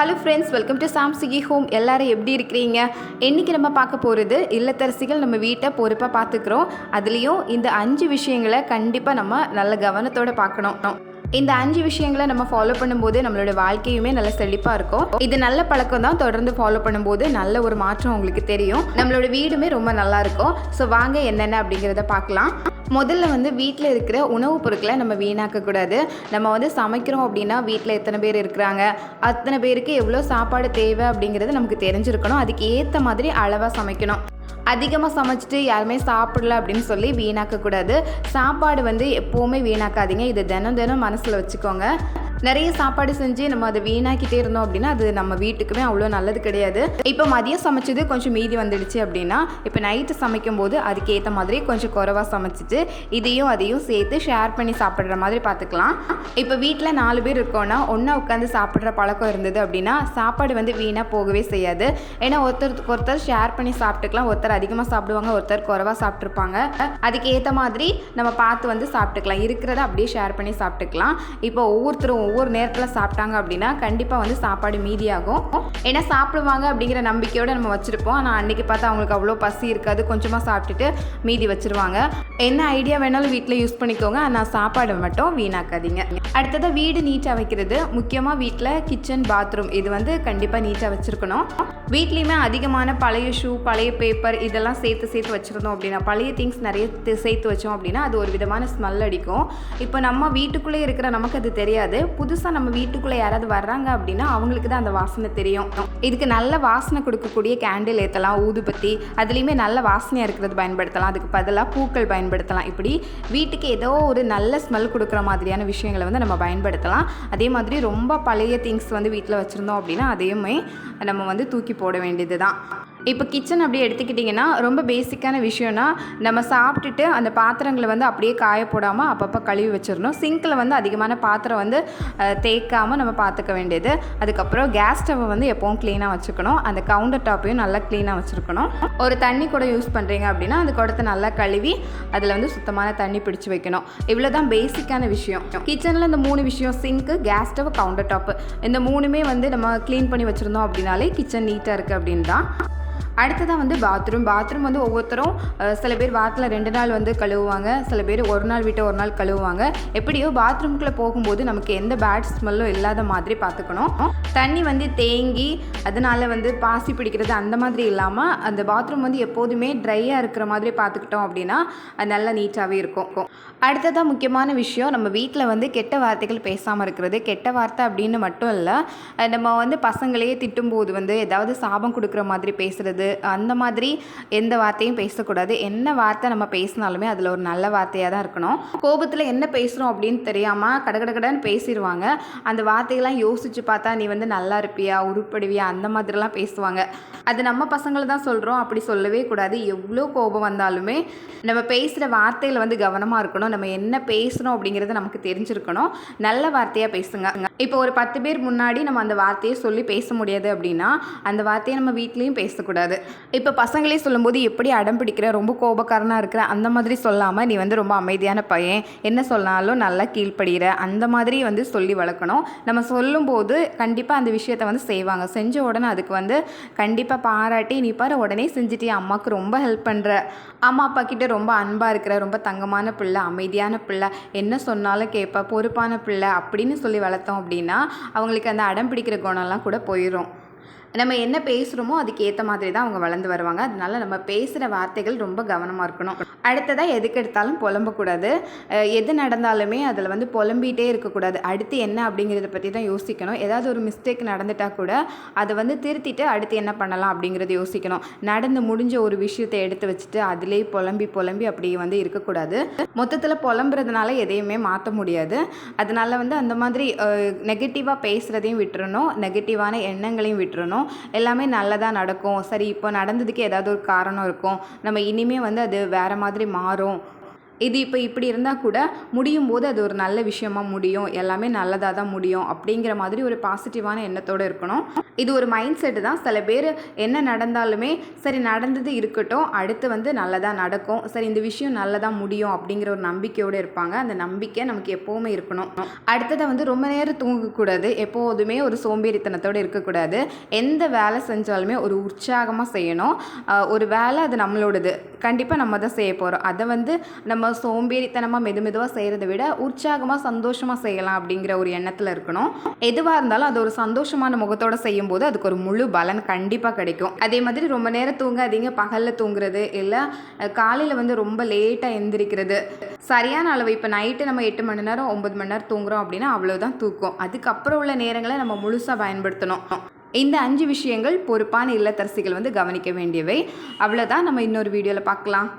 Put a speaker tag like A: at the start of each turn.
A: Hello friends welcome to சாம்சிகி home எல்லாரும் எப்படி இருக்கிறீங்க? இன்றைக்கி நம்ம பார்க்க போகிறது இல்லத்தரசிகள் நம்ம வீட்டை பொறுப்பாக பார்த்துக்கிறோம். அதுலேயும் இந்த அஞ்சு விஷயங்களை கண்டிப்பாக நம்ம நல்ல கவனத்தோடு பார்க்கணும். இந்த அஞ்சு விஷயங்களை நம்ம ஃபாலோ பண்ணும்போது நம்மளோட வாழ்க்கையுமே நல்ல செழிப்பாக இருக்கும். இது நல்ல பழக்கம் தான். தொடர்ந்து ஃபாலோ பண்ணும்போது நல்ல ஒரு மாற்றம் உங்களுக்கு தெரியும். நம்மளோட வீடுமே ரொம்ப நல்லா இருக்கும். ஸோ வாங்க என்னென்ன அப்படிங்கிறத பார்க்கலாம். முதல்ல வந்து வீட்டில் இருக்கிற உணவுப் பொருட்களை நம்ம வீணாக்கக்கூடாது நம்ம வந்து சமைக்கிறோம் அப்படின்னா வீட்டில் எத்தனை பேர் இருக்கிறாங்க? அத்தனை பேருக்கு எவ்வளோ சாப்பாடு தேவை அப்படிங்கிறது நமக்கு தெரிஞ்சிருக்கணும். அதுக்கு ஏற்ற மாதிரி அளவாக சமைக்கணும். அதிகமாக சமைச்சிட்டு யாருமே சாப்பிடல அப்படின்னு சொல்லி வீணாக்கக்கூடாது. சாப்பாடு வந்து எப்போவுமே வீணாக்காதீங்க. இதை தினம் தினம் மனசில் வச்சுக்கோங்க. நிறைய சாப்பாடு செஞ்சு நம்ம அதை வீணாக்கிட்டே இருந்தோம் அப்படின்னா அது நம்ம வீட்டுக்குமே அவ்வளோ நல்லது கிடையாது. இப்போ மதியம் சமைச்சது கொஞ்சம் மீதி வந்துடுச்சு அப்படின்னா இப்போ நைட்டு சமைக்கும் போது அதுக்கேற்ற மாதிரி கொஞ்சம் குறவாக சமைச்சிட்டு இதையும் அதையும் சேர்த்து ஷேர் பண்ணி சாப்பிட்ற மாதிரி பார்த்துக்கலாம். இப்போ வீட்டில் நாலு பேர் இருக்கோன்னா ஒன்றா உட்காந்து சாப்பிட்ற பழக்கம் இருந்தது அப்படின்னா சாப்பாடு வந்து வீணாக போகவே செய்யாது. ஏன்னா ஒருத்தருக்கு ஒருத்தர் ஷேர் பண்ணி சாப்பிட்டுக்கலாம். ஒருத்தர் அதிகமாக சாப்பிடுவாங்க ஒருத்தர் குறவாக சாப்பிட்ருப்பாங்க அதுக்கு ஏற்ற மாதிரி நம்ம பார்த்து வந்து சாப்பிட்டுக்கலாம். இருக்கிறத அப்படியே ஷேர் பண்ணி சாப்பிட்டுக்கலாம். இப்போ ஒவ்வொருத்தரும் ஒவ்வொரு நேரத்தில் சாப்பிட்டாங்க அப்படின்னா கண்டிப்பாக வந்து சாப்பாடு மீதியாகும். ஏன்னா சாப்பிடுவாங்க அப்படிங்கிற நம்பிக்கையோடு நம்ம வச்சுருப்போம். ஆனால் அன்றைக்கி பார்த்தா அவங்களுக்கு அவ்வளோ பசி இருக்காது. கொஞ்சமாக சாப்பிட்டுட்டு மீதி வச்சுருவாங்க. என்ன ஐடியா வேணாலும் வீட்டில் யூஸ் பண்ணிக்கோங்க. ஆனால் சாப்பாடு மட்டும் வீணாக்காதீங்க. அடுத்ததாக வீடு நீட்டாக வைக்கிறது. முக்கியமாக வீட்டில் கிச்சன் பாத்ரூம். இது வந்து கண்டிப்பாக நீட்டாக வச்சுருக்கணும். வீட்லேயுமே அதிகமான பழைய ஷூ பழைய பேப்பர் இதெல்லாம் சேர்த்து சேர்த்து வச்சுருந்தோம் அப்படின்னா பழைய திங்ஸ் நிறைய சேர்த்து வச்சோம் அப்படின்னா அது ஒரு விதமான ஸ்மெல் அடிக்கும். இப்போ நம்ம வீட்டுக்குள்ளே இருக்கிற நமக்கு அது தெரியாது. புதுசாக நம்ம வீட்டுக்குள்ளே யாராவது வர்றாங்க அப்படின்னா அவங்களுக்கு தான் அந்த வாசனை தெரியும். இதுக்கு நல்ல வாசனை கொடுக்கக்கூடிய கேண்டில் ஏற்றலாம் ஊதுபத்தி அதுலேயுமே நல்ல வாசனையாக இருக்கிறது பயன்படுத்தலாம். அதுக்கு பதிலாக பூக்கள் பயன்படுத்தலாம். இப்படி வீட்டுக்கு ஏதோ ஒரு நல்ல ஸ்மெல் கொடுக்குற மாதிரியான விஷயங்களை வந்து நம்ம பயன்படுத்தலாம். அதே மாதிரி ரொம்ப பழைய திங்ஸ் வந்து வீட்டில் வச்சுருந்தோம் அப்படின்னா அதையுமே நம்ம வந்து தூக்கி போட வேண்டியது தான் இப்போ கிச்சன் அப்படியே எடுத்துக்கிட்டிங்கன்னா ரொம்ப பேசிக்கான விஷயம்னா நம்ம சாப்பிட்டுட்டு அந்த பாத்திரங்களை வந்து அப்படியே காய போடாமல் அப்பப்போ கழுவி வச்சிடணும். சிங்கில் வந்து அதிகமான பாத்திரம் வந்து தேய்க்காமல் நம்ம பார்த்துக்க வேண்டியது. அதுக்கப்புறம் கேஸ் ஸ்டவ்வை வந்து எப்போவும் க்ளீனாக வச்சுக்கணும். அந்த கவுண்டர் டாப்பையும் நல்லா க்ளீனாக வச்சுருக்கணும். ஒரு தண்ணி கூட யூஸ் பண்ணுறீங்க அப்படின்னா அந்த குடத்தை நல்லா கழுவி அதில் வந்து சுத்தமான தண்ணி பிடிச்சி வைக்கணும். இவ்வளோ தான் பேசிக்கான விஷயம் கிச்சனில் இந்த மூணு விஷயம் sink gas stove counter top இந்த மூணுமே வந்து நம்ம க்ளீன் பண்ணி வச்சுருந்தோம் அப்படின்னாலே கிச்சன் நீட்டாக இருக்குது அப்படின்னு தான் அடுத்ததாக வந்து பாத்ரூம் பாத்ரூம் வந்து ஒவ்வொருத்தரும் சில பேர் வாரத்தில் ரெண்டு நாள் வந்து கழுவுவாங்க. சில பேர் ஒரு நாள் விட்டு ஒரு நாள் கழுவுவாங்க. எப்படியோ பாத்ரூம்குள்ளே போகும்போது நமக்கு எந்த பேட் ஸ்மெல்லும் இல்லாத மாதிரி பார்த்துக்கணும். தண்ணி வந்து தேங்கி அதனால வந்து பாசி பிடிக்கிறது அந்த மாதிரி இல்லாமல் அந்த பாத்ரூம் வந்து எப்போதுமே ட்ரையாக இருக்கிற மாதிரி பார்த்துக்கிட்டோம் அப்படின்னா அது நல்லா நீட்டாகவே இருக்கும். அடுத்ததாக முக்கியமான விஷயம் நம்ம வீட்டில் வந்து கெட்ட வார்த்தைகள் பேசாமல் இருக்கிறது. கெட்ட வார்த்தை அப்படின்னு மட்டும் இல்லை நம்ம வந்து பசங்களையே திட்டும்போது வந்து ஏதாவது சாபம் கொடுக்குற மாதிரி பேசுகிறது அந்த மாதிரி எந்த வார்த்தையும் பேசக்கூடாது. என்ன வார்த்தை நம்ம பேசினாலுமே அதில் ஒரு நல்ல வார்த்தையாக தான் இருக்கணும். கோபத்தில் என்ன பேசுகிறோம் அப்படின்னு தெரியாமல் கடகடகடன்னு பேசிடுவாங்க. அந்த வார்த்தைகள்லாம் யோசிச்சு பார்த்தா நீ வந்து நல்லா இருப்பியா உருப்படுவியா அந்த மாதிரிலாம் பேசுவாங்க. அது நம்ம பசங்களை தான் சொல்கிறோம் அப்படி சொல்லவே கூடாது. எவ்வளோ கோபம் வந்தாலுமே நம்ம பேசுகிற வார்த்தையில் வந்து கவனமாக இருக்கணும். நம்ம என்ன பேசுகிறோம் அப்படிங்கிறது நமக்கு தெரிஞ்சிருக்கணும். நல்ல வார்த்தையாக பேசுங்க. இப்போ ஒரு பத்து பேர் முன்னாடி நம்ம அந்த வார்த்தையை சொல்லி பேச முடியாது அப்படின்னா அந்த வார்த்தையை நம்ம வீட்லேயும் பேசக்கூடாது. இப்போ பசங்களே சொல்லும்போது எப்படி அடம் பிடிக்கிற? ரொம்ப கோபக்காரனாக இருக்கிற? அந்த மாதிரி சொல்லாமல் நீ வந்து ரொம்ப அமைதியான பையன். என்ன சொன்னாலும் நல்லா கீழ்ப்படுகிற அந்த மாதிரி வந்து சொல்லி வளர்க்கணும். நம்ம சொல்லும்போது கண்டிப்பாக அந்த விஷயத்தை வந்து செய்வாங்க. செஞ்ச உடனே அதுக்கு வந்து கண்டிப்பாக பாராட்டி நீ பாரு உடனே செஞ்சுட்டு அம்மாவுக்கு ரொம்ப ஹெல்ப் பண்ணுற அம்மா அப்பா கிட்டே ரொம்ப அன்பாக இருக்கிற ரொம்ப தங்கமான பிள்ளை அமைதியான பிள்ளை என்ன சொன்னாலும் கேட்ப பொறுப்பான பிள்ளை அப்படின்னு சொல்லி வளர்த்தோம் அப்படின்னா அவங்களுக்கு அந்த அடம் பிடிக்கிற குணம்லாம் கூட போயிடும் நம்ம என்ன பேசுகிறோமோ அதுக்கேற்ற மாதிரி தான் அவங்க வளர்ந்து வருவாங்க. அதனால நம்ம பேசுகிற வார்த்தைகள் ரொம்ப கவனமாக இருக்கணும். அடுத்ததாக எதுக்கு எடுத்தாலும் புலம்பக்கூடாது எது நடந்தாலுமே அதில் வந்து புலம்பிகிட்டே இருக்கக்கூடாது அடுத்து என்ன அப்படிங்கிறத பற்றி தான் யோசிக்கணும். ஏதாவது ஒரு மிஸ்டேக் நடந்துட்டால் கூட அதை வந்து திருத்திட்டு அடுத்து என்ன பண்ணலாம் அப்படிங்கிறத யோசிக்கணும். நடந்து முடிஞ்ச ஒரு விஷயத்தை எடுத்து வச்சுட்டு அதிலே புலம்பி புலம்பி அப்படி வந்து இருக்கக்கூடாது மொத்தத்தில் புலம்புறதுனால எதையுமே மாற்ற முடியாது. அதனால வந்து அந்த மாதிரி நெகட்டிவாக பேசுகிறதையும் விட்டுறணும். நெகட்டிவான எண்ணங்களையும் விட்டுறணும். எல்லாமே நல்லதாக நடக்கும். சரி இப்போ நடந்ததுக்கு ஏதாவது ஒரு காரணம் இருக்கும். நம்ம இனிமே வந்து அது வேறு மாதிரி மாறும். இது இப்போ இப்படி இருந்தால் கூட முடியும் போது அது ஒரு நல்ல விஷயமா முடியும். எல்லாமே நல்லதாக தான் முடியும் அப்படிங்கிற மாதிரி ஒரு பாசிட்டிவான எண்ணத்தோடு இருக்கணும். இது ஒரு மைண்ட் செட்டு தான். சில பேர் என்ன நடந்தாலுமே சரி நடந்தது இருக்கட்டும் அடுத்து வந்து நல்லதாக நடக்கும். சரி இந்த விஷயம் நல்லதாக முடியும் அப்படிங்கிற ஒரு நம்பிக்கையோடு இருப்பாங்க. அந்த நம்பிக்கை நமக்கு எப்போவுமே இருக்கணும். அடுத்ததை வந்து ரொம்ப நேரம் தூங்கக்கூடாது. எப்போதுமே ஒரு சோம்பேறித்தனத்தோடு இருக்கக்கூடாது. எந்த வேலை செஞ்சாலுமே ஒரு உற்சாகமாக செய்யணும். ஒரு வேலை அது நம்மளோடது. கண்டிப்பாக நம்ம தான் செய்ய போகிறோம் அதை வந்து நம்ம சோம்பேறித்தனமாக மெது மெதுவாக செய்கிறத விட உற்சாகமாக சந்தோஷமாக செய்யலாம் அப்படிங்கிற ஒரு எண்ணத்தில் இருக்கணும். எதுவாக இருந்தாலும் அது ஒரு சந்தோஷமான முகத்தோட செய்யும்போது அதுக்கு ஒரு முழு பலன் கண்டிப்பாக கிடைக்கும். அதே மாதிரி ரொம்ப நேரம் தூங்காதீங்க. பகலில் தூங்குறது இல்லை காலையில் வந்து ரொம்ப லேட்டாக எந்திரிக்கிறது. சரியான அளவு இப்போ நைட்டு நம்ம எட்டு மணி நேரம் ஒன்பது மணி நேரம் தூங்குறோம் அப்படின்னா அவ்வளோதான் தூக்கம். அதுக்கப்புறம் உள்ள நேரங்களை நம்ம முழுசாக பயன்படுத்தணும். இந்த அஞ்சு விஷயங்கள் பொறுப்பான இல்லத்தரசிகள் வந்து கவனிக்க வேண்டியவை. அவ்வளோதான் நம்ம இன்னொரு வீடியோவில் பார்க்கலாம்.